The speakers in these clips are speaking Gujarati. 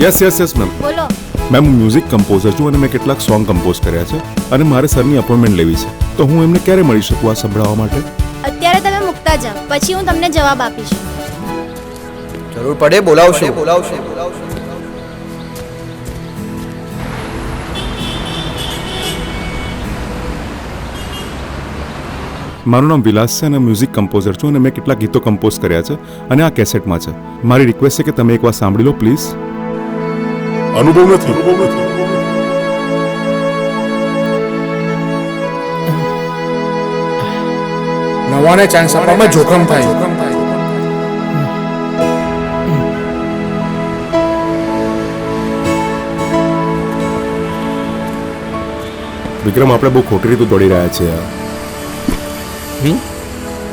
યસ યસ યસ મેમ બોલો. મેમ હું મ્યુઝિક કમ્પોઝર છું અને મેં કેટલાક સોંગ કમ્પોઝ કર્યા છે અને મારે સરની અપોઇન્ટમેન્ટ લેવી છે. તો હું એમને ક્યારે મળી શકું આ સંભળાવવા માટે? અત્યારે તમે મુકતા જાઓ. પછી હું તમને જવાબ આપીશ. જરૂર પડે બોલાવશે. બોલાવશે. મારું નામ વિલાસ છે અને મ્યુઝિક કમ્પોઝર છું અને મેં કેટલાક ગીતો કમ્પોઝ કર્યા છે અને આ કેસેટમાં છે. મારી રિક્વેસ્ટ છે કે તમે એકવાર સાંભળી લો પ્લીઝ અનુભવ નથી. નવાને ચાન્સ આપવામાં જોખમ થાય. વિક્રમ આપણે બહુ ખોટી રીતે દોડી રહ્યા છીએ.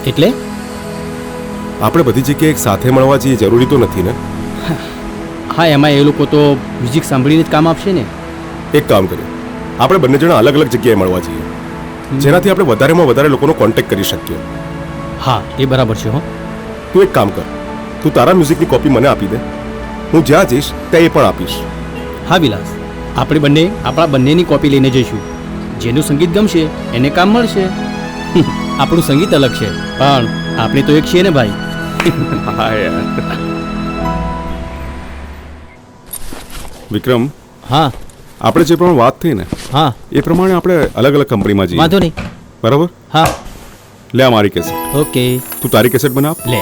એટલે? આપણે બધી જગ્યાએ એક સાથે મળવા જઈએ જરૂરી તો નથી ને? હા એમાં એ લોકો તો મ્યુઝિક સાંભળીને જ કામ આપશે ને. એક કામ કર્યું આપણે બંને જણા અલગ અલગ જગ્યાએ મળવા જઈએ. જેનાથી આપણે વધારેમાં વધારે લોકોનો કોન્ટેક્ટ કરી શકીએ. હા એ બરાબર છે હો. તું એક કામ કર. તું તારા મ્યુઝિકની કોપી મને આપી દે. હું જ્યાં જઈશ ત્યાં એ પણ આપીશ. હા વિલાસ. આપણે બંને આપણા બંનેની કોપી લઈને જઈશું. જેનું સંગીત ગમશે એને કામ મળશે. આપણું સંગીત અલગ છે. પણ આપણે તો એક છીએ ને ભાઈ. હા યાર. વિક્રમ હા. આપણે જે પ્રમાણે વાત થઈ ને હા. એ પ્રમાણે આપણે અલગ અલગ કંપનીમાં જઈએ. વાંધો નહીં. બરાબર? હા. લે આ મારી કેસેટ. ઓકે. તું તારી કેસેટ બનાવ. લે.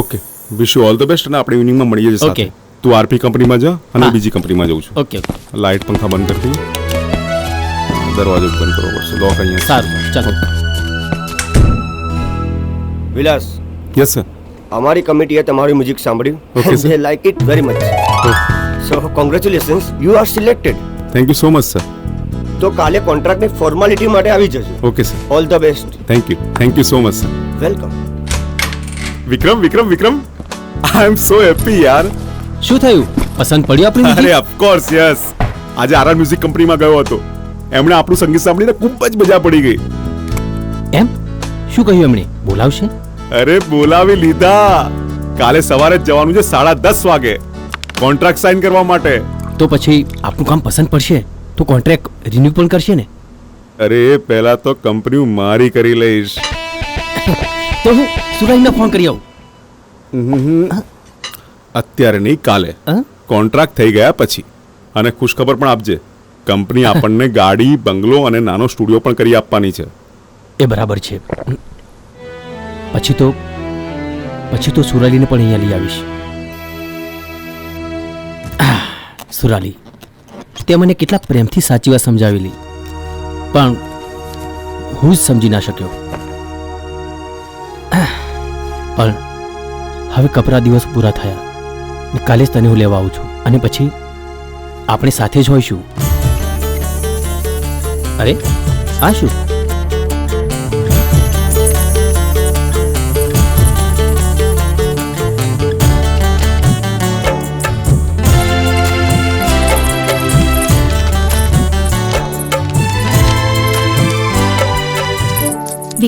Okay. Wish you all the best અને આપણે ઇવનિંગમાં મળીએ છીએ ઓકે. તું આરપી કંપનીમાં જા અને બીજી કંપનીમાં જઉં છું. ઓકે. ઓકે લાઇટ પંખા બંધ કરી દઈએ. દરવાજો બંધ કરવો પડશે. લોક અહીંયા સારું. ચાલો. વિલાસ. યસ સર અમારી કમિટીએ તમારું મ્યુઝિક સાંભળ્યું. Okay they like it very much so congratulations you are selected thank you so much sir તો કાલે કોન્ટ્રાક્ટની ફોર્માલિટી માટે આવી જજો. Okay sir all the best thank you thank you so much sir welcome Vikram Vikram Vikram. I am so happy યાર શું થયું? પસંદ પડ્યું આપણી અરે music? ઓફકોર્સ યસ આજે આરઆર મ્યુઝિક કંપનીમાં ગયો હતો. એમણે આપણું સંગીત સાંભળીને ખૂબ જ મજા પડી ગઈ. એમ? શું કહ્યું એમણે? બોલાવશે? અરે બોલાવી લીધા. કાલે સવારે જ જવાનું છે સાડા દસ વાગે. કોન્ટ્રાક્ટ સાઇન કરવા માટે. તો પછી આપણું કામ પસંદ પડશે? તો કોન્ટ્રાક્ટ રિન્યુ પણ કરશે ને? અરે પહેલા તો કંપની હું મારી કરી લઈશ. તો હું સુરાજને ફોન કરી આવું. અત્યારે નહીં કાલે? કોન્ટ્રાક્ટ થઈ ગયા પછી. અને ખુશખબર પણ આપજે. કંપની આપણને ગાડી બંગલો અને નાનો સ્ટુડિયો પણ કરી આપવાની છે. એ બરાબર છે. પછી તો પછી તો સુરાલીને પણ અહીંયા લઈ આવીશ. સુરાલી. તે મને કેટલા પ્રેમથી સાચી વાત સમજાવેલી. પણ હું જ સમજી ના શક્યો. પણ હવે કપરા દિવસ પૂરા થયા ને કાલે જ તને હું લેવા આવું છું. અને પછી આપણે સાથે જ હોઈશું. અરે, આ શું?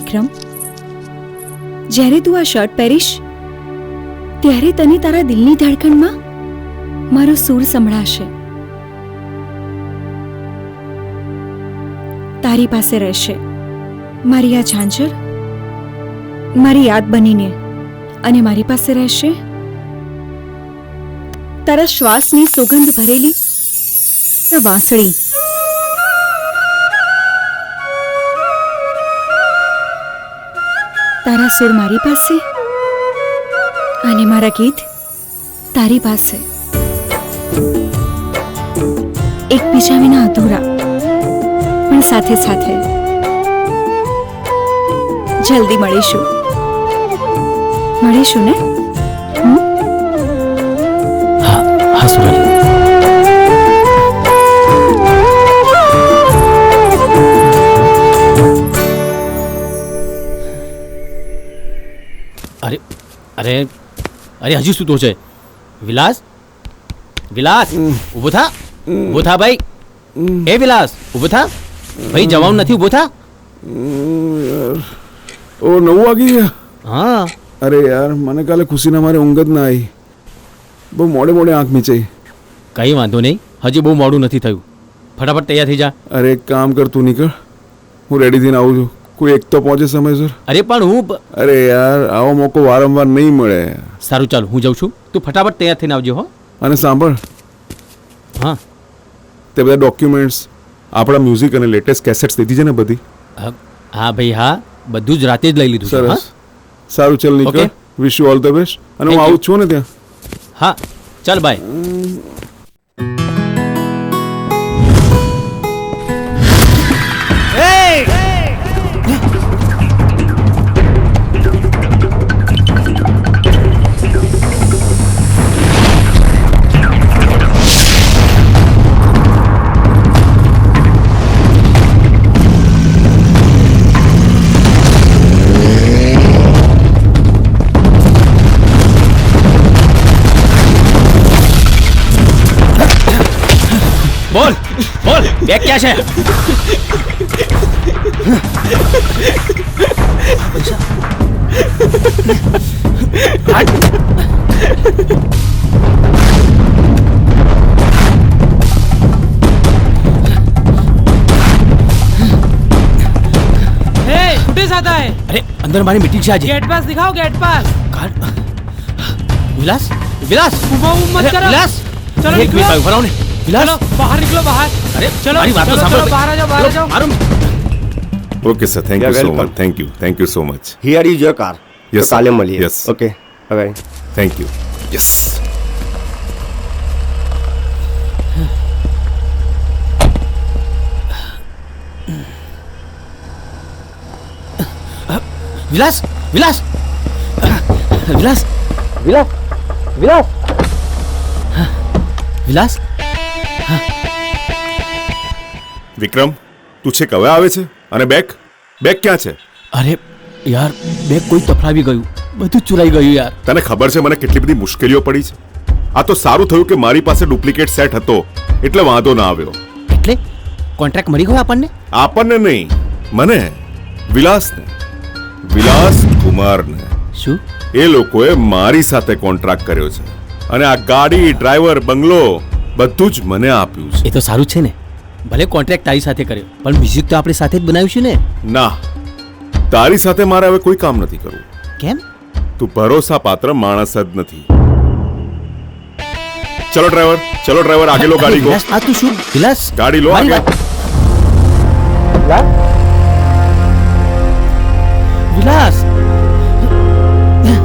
વિક્રમ, જ્યારે તું આ શર્ટ પહેરીશ, ત્યારે તને તારા દિલની ધડકણમાં મારો સૂર સંભળાશે. તારી પાસે રહેશે મારી આ ઝાંઝર, મારી યાદ બનીને અને મારી પાસે રહેશે તારા શ્વાસની સુગંધ ભરેલી વાંસળી. તારા સુર મારી પાસે? અને મારા ગીત તારી પાસે. એકબીજા વિના અધૂરા. પણ સાથે સાથે જલ્દી મળીશું. મળીશું ને? અરે અરે હજી સૂતો છે વિલાસ? વિલાસ ઊભો થા. ઊભો થા ભાઈ. એ વિલાસ ઊભો થા. ભાઈ જવાનું નથી ઊભો થા. ઓ નવું વાગી ગયા હા. અરે યાર મને કાલે ખુશીના મારે ઊંઘ જ ના આવી. બહુ મોડે મોડે આંખ મીચાઈ. કંઈ વાંધો નહીં. હજી બહુ મોડું નથી થયું. ફટાફટ તૈયાર થઈ જા. અરે એક કામ કર તું નીકળ. હું રેડી થઈને આવું છું. કોઈ એક તો પહોંચે સમયસર? અરે પણ હું અરે યાર આવો મોકો વારંવાર નહીં મળે. સારું ચાલ હું જાઉં છું. તું ફટાફટ તૈયાર થઈને આવજો હો. અને સાંભળ. હા. તે બધા ડોક્યુમેન્ટ્સ આપણા મ્યુઝિક અને લેટેસ્ટ કેસેટ્સ લીધી છે ને બધી? હા, હા ભાઈ હા. બધું જ રાતે જ લઈ લીધું સરસ. સારું ચાલ નીકળ. Wish you all the best અને હું આવું છું ને ત્યાં? હા. ચાલ બાય બોલ બોલ બેગ ક્યાં છે हे कुठे जात आहे અરે અંદર મારી મીટિંગ છે આજે गेट पास दिखाओ गेट पास કાર્ડ વિલાસ વિલાસ उभा उभ मत અરે, करो વિલાસ ચલો બહાર નીકળો બહાર અરે ચલો મારી વાતો સાંભળો બહાર જાઓ બહાર જાઓ મારું okay sir thank you so much thank you thank you so much here is your car yes કાલે મળીએ યસ ઓકે હવે thank you yes Vilas Vilas Vilas Vilas Vilas Vilas Vikram તું છે હવે આવે છે? અને બેગ? બેગ ક્યાં છે? અરે યાર બેગ કોઈ તફડાવી ગયું. બધું જ ચોરાઈ ગયું યાર. તને ખબર છે મને કેટલી બધી મુશ્કેલીઓ પડી છે? આ તો સારું થયું કે મારી પાસે ડુપ્લિકેટ સેટ હતો એટલે વાંધો ના આવ્યો. એટલે કોન્ટ્રાક્ટ મળી ગયો આપણને? આપણને નહીં મને વિલાસને. વિલાસ કુમારને. શું? એ લોકોએ મારી સાથે કોન્ટ્રાક્ટ કર્યો છે. અને આ ગાડી ડ્રાઈવર બંગલો બધું જ મને આપ્યું છે. એ તો સારું છે ને. ભલે કોન્ટ્રાક્ટ તારી સાથે કર્યો પણ મ્યુઝિક તો આપણે સાથે જ બનાવ્યું છે ને? ના. તારી સાથે મારે હવે કોઈ કામ નથી કરવું. કેમ? તું ભરોસા પાત્ર માણસ જ નથી. ચલો ડ્રાઈવર ચલો ડ્રાઈવર આગે લો ગાડી કો આ તું શું? વિલાસ ગાડી લો આગે. વિલાસ